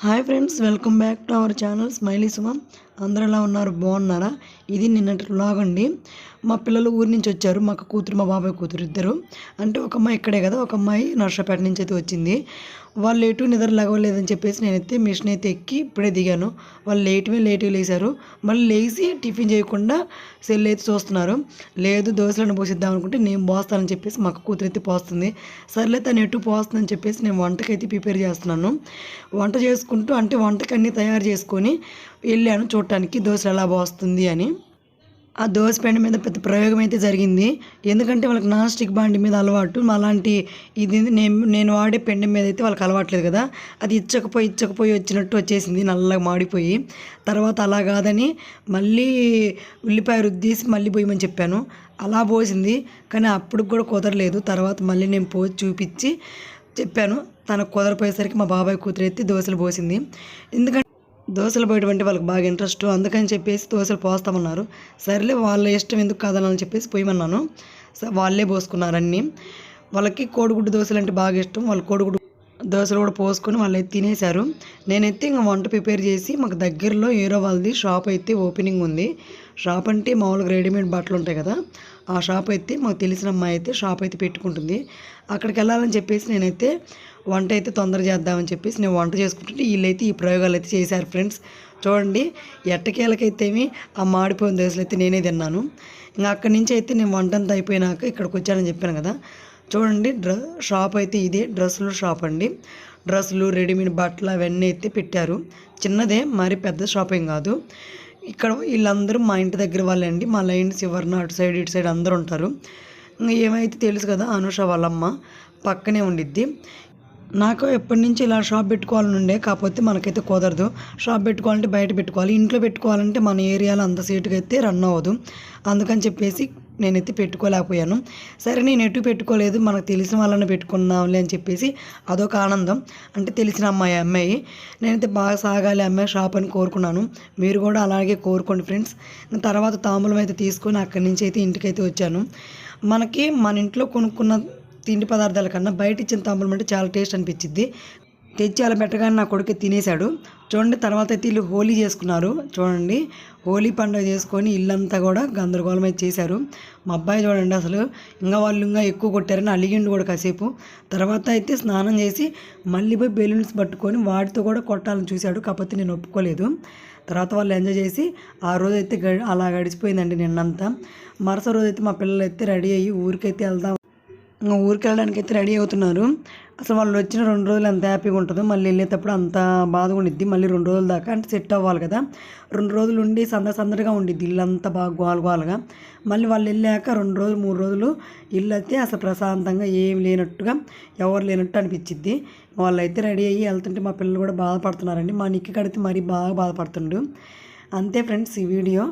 Hi friends, welcome back to our channel Smiley Suvam. అందరూ ఎలా ఉన్నారు బాగున్నారా ఇది నిన్నటి లాగ్ అండి మా పిల్లలు ఊరి నుంచి వచ్చారు మాకు కూతురు మా బాబాయ్ కూతురు ఇద్దరు అంటే ఒక అమ్మాయి ఇక్కడే కదా ఒక అమ్మాయి నర్సపేట నుంచి అయితే వచ్చింది వాళ్ళు ఎటు నిద్ర లేదని చెప్పేసి నేనైతే మిషన్ అయితే ఎక్కి ఇప్పుడే దిగాను వాళ్ళు మీద లేట్గా లేచారు మళ్ళీ లేచి టిఫిన్ చేయకుండా సెల్ అయితే చూస్తున్నారు లేదు దోశలను పోసిద్దాం అనుకుంటే నేను పోస్తానని చెప్పేసి మాకు కూతురు అయితే పోస్తుంది సర్లే తను ఎటు పోస్తుందని చెప్పేసి నేను వంటకైతే ప్రిపేర్ చేస్తున్నాను వంట చేసుకుంటూ అంటే వంటకన్నీ తయారు చేసుకొని వెళ్ళాను చూడటానికి దోశలు ఎలా బాగుస్తుంది అని ఆ దోశ పెండ మీద పెద్ద ప్రయోగం అయితే జరిగింది ఎందుకంటే వాళ్ళకి నాన్ స్టిక్ బాండి మీద అలవాటు అలాంటి ఇది నేను నేను వాడే పెండ మీద అయితే వాళ్ళకి అలవాట్లేదు కదా అది ఇచ్చకపోయి ఇచ్చకపోయి వచ్చినట్టు వచ్చేసింది నల్లగా మాడిపోయి తర్వాత అలా కాదని మళ్ళీ ఉల్లిపాయ రుద్దేసి మళ్ళీ పోయమని చెప్పాను అలా పోసింది కానీ అప్పుడు కూడా కుదరలేదు తర్వాత మళ్ళీ నేను పోసి చూపించి చెప్పాను తనకు కుదరపోయేసరికి మా బాబాయ్ కూతురు ఎత్తి దోశలు పోసింది ఎందుకంటే దోశలు పోయేటువంటి అంటే వాళ్ళకి బాగా ఇంట్రెస్ట్ అందుకని చెప్పేసి దోశలు పోస్తామన్నారు సరేలే వాళ్ళ ఇష్టం ఎందుకు కాదని చెప్పేసి పోయమన్నాను వాళ్ళే పోసుకున్నారు అన్నీ వాళ్ళకి కోడిగుడ్డు దోశలు అంటే బాగా ఇష్టం వాళ్ళు కోడిగుడ్డు దోశలు కూడా పోసుకొని వాళ్ళు అయితే తినేశారు నేనైతే ఇంకా వంట ప్రిపేర్ చేసి మాకు దగ్గరలో ఏరో వాళ్ళది షాప్ అయితే ఓపెనింగ్ ఉంది షాప్ అంటే మామూలుగా రెడీమేడ్ బట్టలు ఉంటాయి కదా ఆ షాప్ అయితే మాకు తెలిసిన అమ్మాయి అయితే షాప్ అయితే పెట్టుకుంటుంది అక్కడికి వెళ్ళాలని చెప్పేసి నేనైతే వంట అయితే తొందర చేద్దామని చెప్పేసి నేను వంట చేసుకుంటుంటే వీళ్ళైతే ఈ ప్రయోగాలు అయితే చేశారు ఫ్రెండ్స్ చూడండి ఎట్టకేలకైతేమి ఆ మాడిపోయిన దోశలు అయితే నేనే తిన్నాను ఇంకా అక్కడి నుంచి అయితే నేను వంట అంతా అయిపోయినాక ఇక్కడికి వచ్చానని చెప్పాను కదా చూడండి డ్ర షాప్ అయితే ఇదే డ్రెస్సులు షాప్ అండి డ్రెస్సులు రెడీమేడ్ బట్టలు అవన్నీ అయితే పెట్టారు చిన్నదే మరి పెద్ద షాపింగ్ కాదు ఇక్కడ వీళ్ళందరూ మా ఇంటి దగ్గర వాళ్ళండి మా లైన్ చివరిన అటు సైడ్ ఇటు సైడ్ అందరూ ఉంటారు ఏమైతే తెలుసు కదా అనుష వాళ్ళమ్మ పక్కనే ఉండిద్ది నాకు ఎప్పటి నుంచి ఇలా షాప్ పెట్టుకోవాలని ఉండే కాకపోతే మనకైతే కుదరదు షాప్ పెట్టుకోవాలంటే బయట పెట్టుకోవాలి ఇంట్లో పెట్టుకోవాలంటే మన ఏరియాలో అంత సీటుగా అయితే రన్ అవ్వదు అందుకని చెప్పేసి నేనైతే పెట్టుకోలేకపోయాను సరే నేను ఎటు పెట్టుకోలేదు మనకు తెలిసిన వాళ్ళని పెట్టుకుందాంలే అని చెప్పేసి అదొక ఆనందం అంటే తెలిసిన అమ్మాయి అమ్మాయి నేనైతే బాగా సాగాలి అమ్మాయి షాప్ అని కోరుకున్నాను మీరు కూడా అలాగే కోరుకోండి ఫ్రెండ్స్ తర్వాత తాంబూలం అయితే తీసుకొని అక్కడి నుంచి అయితే ఇంటికైతే వచ్చాను మనకి మన ఇంట్లో కొనుక్కున్న తిండి పదార్థాల కన్నా బయట ఇచ్చిన తాంబూలం అంటే చాలా టేస్ట్ అనిపించింది తెచ్చి అలా పెట్టగానే నా కొడుకు తినేశాడు చూడండి తర్వాత అయితే వీళ్ళు హోలీ చేసుకున్నారు చూడండి హోలీ పండుగ చేసుకొని ఇల్లంతా కూడా గందరగోళం అయితే చేశారు మా అబ్బాయి చూడండి అసలు ఇంకా వాళ్ళు ఇంకా ఎక్కువ కొట్టారని అలిగిండు కూడా కాసేపు తర్వాత అయితే స్నానం చేసి మళ్ళీ పోయి బెలూన్స్ పట్టుకొని వాటితో కూడా కొట్టాలని చూశాడు కాకపోతే నేను ఒప్పుకోలేదు తర్వాత వాళ్ళు ఎంజాయ్ చేసి ఆ రోజైతే అయితే అలా గడిచిపోయిందండి నిన్నంతా మరుస రోజైతే మా పిల్లలు అయితే రెడీ అయ్యి ఊరికైతే వెళ్దాం ఊరికి వెళ్ళడానికి అయితే రెడీ అవుతున్నారు అసలు వాళ్ళు వచ్చిన రెండు రోజులు ఎంత హ్యాపీగా ఉంటుందో మళ్ళీ వెళ్ళేటప్పుడు అంత బాధగా ఉండిద్ది మళ్ళీ రెండు రోజుల దాకా అంటే సెట్ అవ్వాలి కదా రెండు రోజులు ఉండి సంద సందడిగా ఉండిద్ది ఇల్లు అంతా బాగా గోల గోలగా మళ్ళీ వాళ్ళు వెళ్ళాక రెండు రోజులు మూడు రోజులు ఇల్లు అయితే అసలు ప్రశాంతంగా ఏం లేనట్టుగా ఎవరు లేనట్టు అనిపించిద్ది వాళ్ళైతే రెడీ అయ్యి వెళ్తుంటే మా పిల్లలు కూడా బాధపడుతున్నారండి మా నిక్కి కడితే మరీ బాగా బాధపడుతుండు అంతే ఫ్రెండ్స్ ఈ వీడియో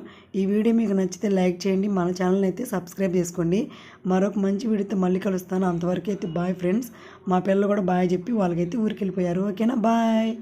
ఈ వీడియో మీకు నచ్చితే లైక్ చేయండి మన ఛానల్ని అయితే సబ్స్క్రైబ్ చేసుకోండి మరొక మంచి వీడియోతో మళ్ళీ కలుస్తాను అంతవరకు అయితే బాయ్ ఫ్రెండ్స్ మా పిల్లలు కూడా బాయ్ చెప్పి వాళ్ళకైతే ఊరికి వెళ్ళిపోయారు ఓకేనా బాయ్